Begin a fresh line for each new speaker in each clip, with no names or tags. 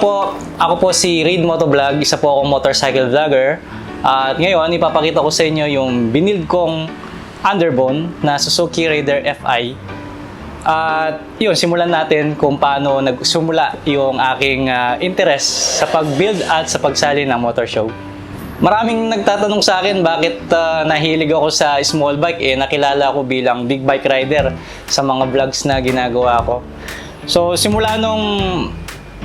po, ako po si Reid Motovlog, isa po akong motorcycle vlogger. At ngayon, ipapakita ko sa inyo yung binild kong underbone na Suzuki Raider FI. At yun, simulan natin kung paano nagsimula yung aking ah, interest sa pag-build at sa pagsali ng motor show. Maraming nagtatanong sa akin bakit ah, nahilig ako sa small bike eh nakilala ako bilang big bike rider sa mga vlogs na ginagawa ko. So simula nung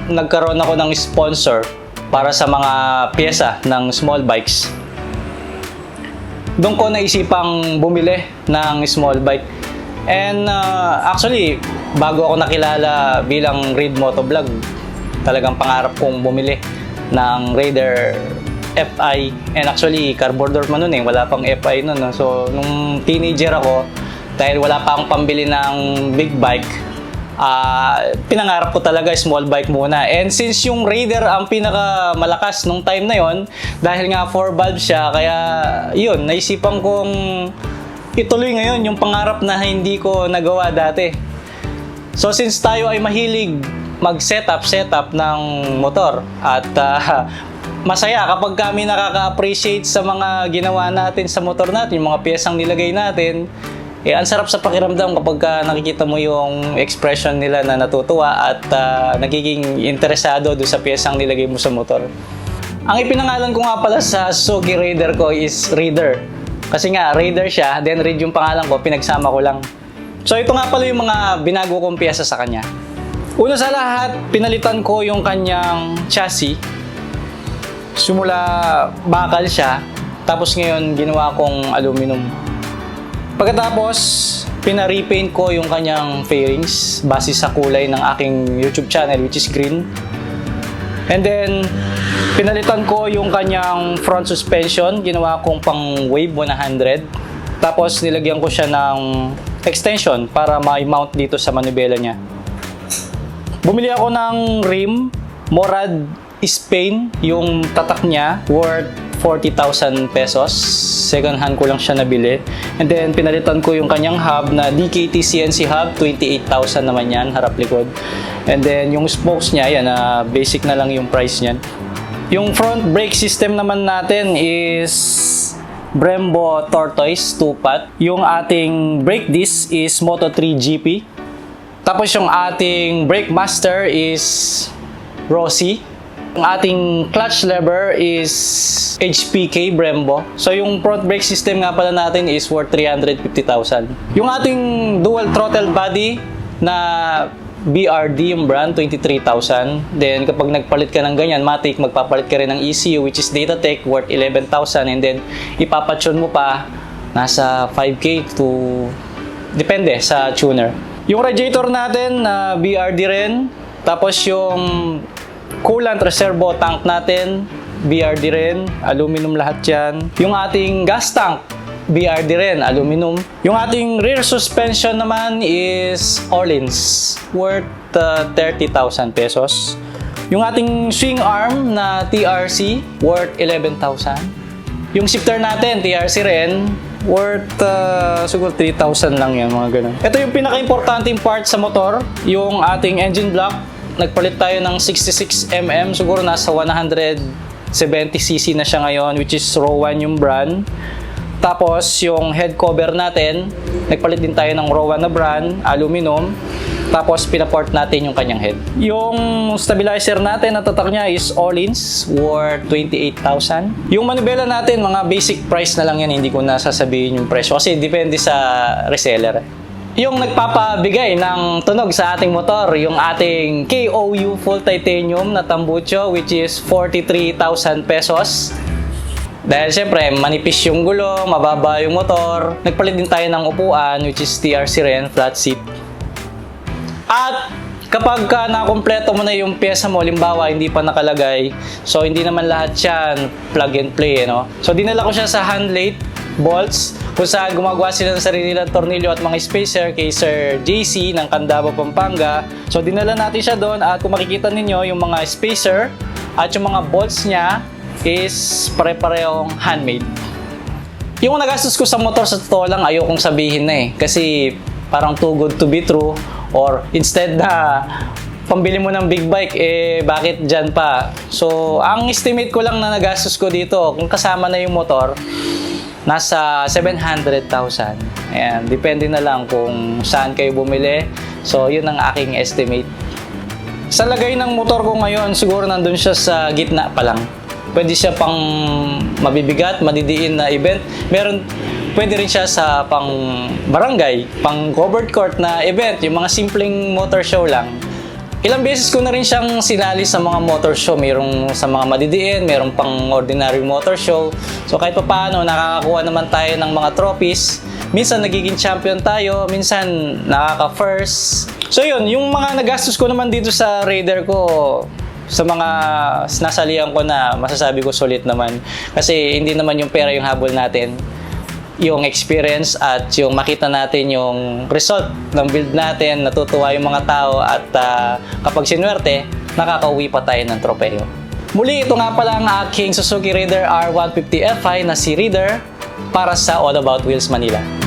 nagkaroon ako ng sponsor para sa mga pyesa ng small bikes, doon ko naisipang bumili ng small bike. And uh, actually, bago ako nakilala bilang Reid Motovlog, talagang pangarap kong bumili ng Raider FI. And actually, carburetor man nun eh, wala pang FI nun. So, nung teenager ako, dahil wala pa akong pambili ng big bike, ah pinangarap ko talaga small bike muna. And since yung Raider ang pinaka malakas nung time na yon, dahil nga 4 valve siya, kaya yun, naisipan kong ituloy ngayon yung pangarap na hindi ko nagawa dati. So since tayo ay mahilig mag-setup, setup ng motor at ah, masaya kapag kami nakaka-appreciate sa mga ginawa natin sa motor natin, yung mga piyesang nilagay natin, eh, ang sarap sa pakiramdam kapag ka nakikita mo yung expression nila na natutuwa at ah, nagiging interesado doon sa piyesang nilagay mo sa motor. Ang ipinangalan ko nga pala sa Suzuki Raider ko is Raider. Kasi nga, Raider siya, then Raid yung pangalan ko, pinagsama ko lang. So ito nga pala yung mga binago kong piyesa sa kanya. Una sa lahat, pinalitan ko yung kanyang chassis. Simula bakal siya, tapos ngayon ginawa kong aluminum. Pagkatapos, pina-repaint ko yung kanyang fairings base sa kulay ng aking YouTube channel which is green. And then, pinalitan ko yung kanyang front suspension. Ginawa kong pang Wave 100. Tapos, nilagyan ko siya ng extension para ma-mount dito sa manibela niya. Bumili ako ng rim, Morad Spain, yung tatak niya, worth 40,000 pesos. Second hand ko lang siya nabili. And then, pinalitan ko yung kanyang hub na DKT CNC hub, 28,000 naman yan, harap likod. And then, yung spokes niya, yan, ah, basic na lang yung price niyan. Yung front brake system naman natin is Brembo Tortoise 2-pot. Yung ating brake disc is Moto3 GP. Tapos yung ating brake master is Rossi. Ang ating clutch lever is HPK Brembo. So yung front brake system nga pala natin is worth 350,000. Yung ating dual throttle body na BRD yung brand, 23,000. Then kapag nagpalit ka ng ganyan, matik, magpapalit ka rin ng ECU which is Datatech worth 11,000 and then ipapatune mo pa nasa 5K to depende sa tuner. Yung radiator natin na BRD rin. Tapos yung coolant reservo tank natin, BRD rin, aluminum lahat yan. Yung ating gas tank, BRD rin, aluminum. Yung ating rear suspension naman is Orleans, worth uh, 30,000 pesos. Yung ating swing arm na TRC, worth 11,000. Yung shifter natin, TRC rin, worth uh, siguro 3,000 lang yan, mga ganun. Ito yung pinaka-importanting part sa motor, yung ating engine block. Nagpalit tayo ng 66mm, siguro nasa 170cc na siya ngayon, which is Rowan yung brand. Tapos, yung head cover natin, nagpalit din tayo ng Rowan na brand, aluminum. Tapos, pinaport natin yung kanyang head. Yung stabilizer natin, na tatak niya is All-ins, worth 28,000. Yung manibela natin, mga basic price na lang yan, hindi ko na sasabihin yung presyo. Kasi depende sa reseller. Yung nagpapabigay ng tunog sa ating motor, yung ating KOU full titanium na tambucho, which is 43,000 pesos. Dahil siyempre, manipis yung gulo, mababa yung motor. Nagpalit din tayo ng upuan, which is TRC rin, flat seat. At kapag ka nakompleto mo na yung pyesa mo, limbawa hindi pa nakalagay, so hindi naman lahat yan plug and play, eh, no? So dinala ko siya sa hand lathe bolts kung saan gumagawa sila ng sarili nilang tornilyo at mga spacer kay Sir JC ng Candaba, Pampanga. So dinala natin siya doon at kung makikita ninyo yung mga spacer at yung mga bolts niya is pare-parehong handmade. Yung nagastos ko sa motor sa totoo lang ayokong sabihin na eh kasi parang too good to be true or instead na pambili mo ng big bike, eh bakit dyan pa? So, ang estimate ko lang na nagastos ko dito, kung kasama na yung motor, nasa 700,000. Ayan, depende na lang kung saan kayo bumili. So, yun ang aking estimate. Sa lagay ng motor ko ngayon, siguro nandun siya sa gitna pa lang. Pwede siya pang mabibigat, madidiin na event. Meron, pwede rin siya sa pang barangay, pang covered court na event, yung mga simpleng motor show lang. Ilang beses ko na rin siyang sinali sa mga motor show. Merong sa mga madidiin, merong pang ordinary motor show. So kahit pa paano, nakakakuha naman tayo ng mga trophies. Minsan nagiging champion tayo, minsan nakaka-first. So yun, yung mga nagastos ko naman dito sa Raider ko, sa mga nasalihan ko na masasabi ko sulit naman. Kasi hindi naman yung pera yung habol natin yung experience at yung makita natin yung result ng build natin, natutuwa yung mga tao at ah, kapag sinwerte, nakakauwi pa tayo ng tropeyo. Muli, ito nga pala ang aking Suzuki Raider R150 Fi na si Raider para sa All About Wheels Manila.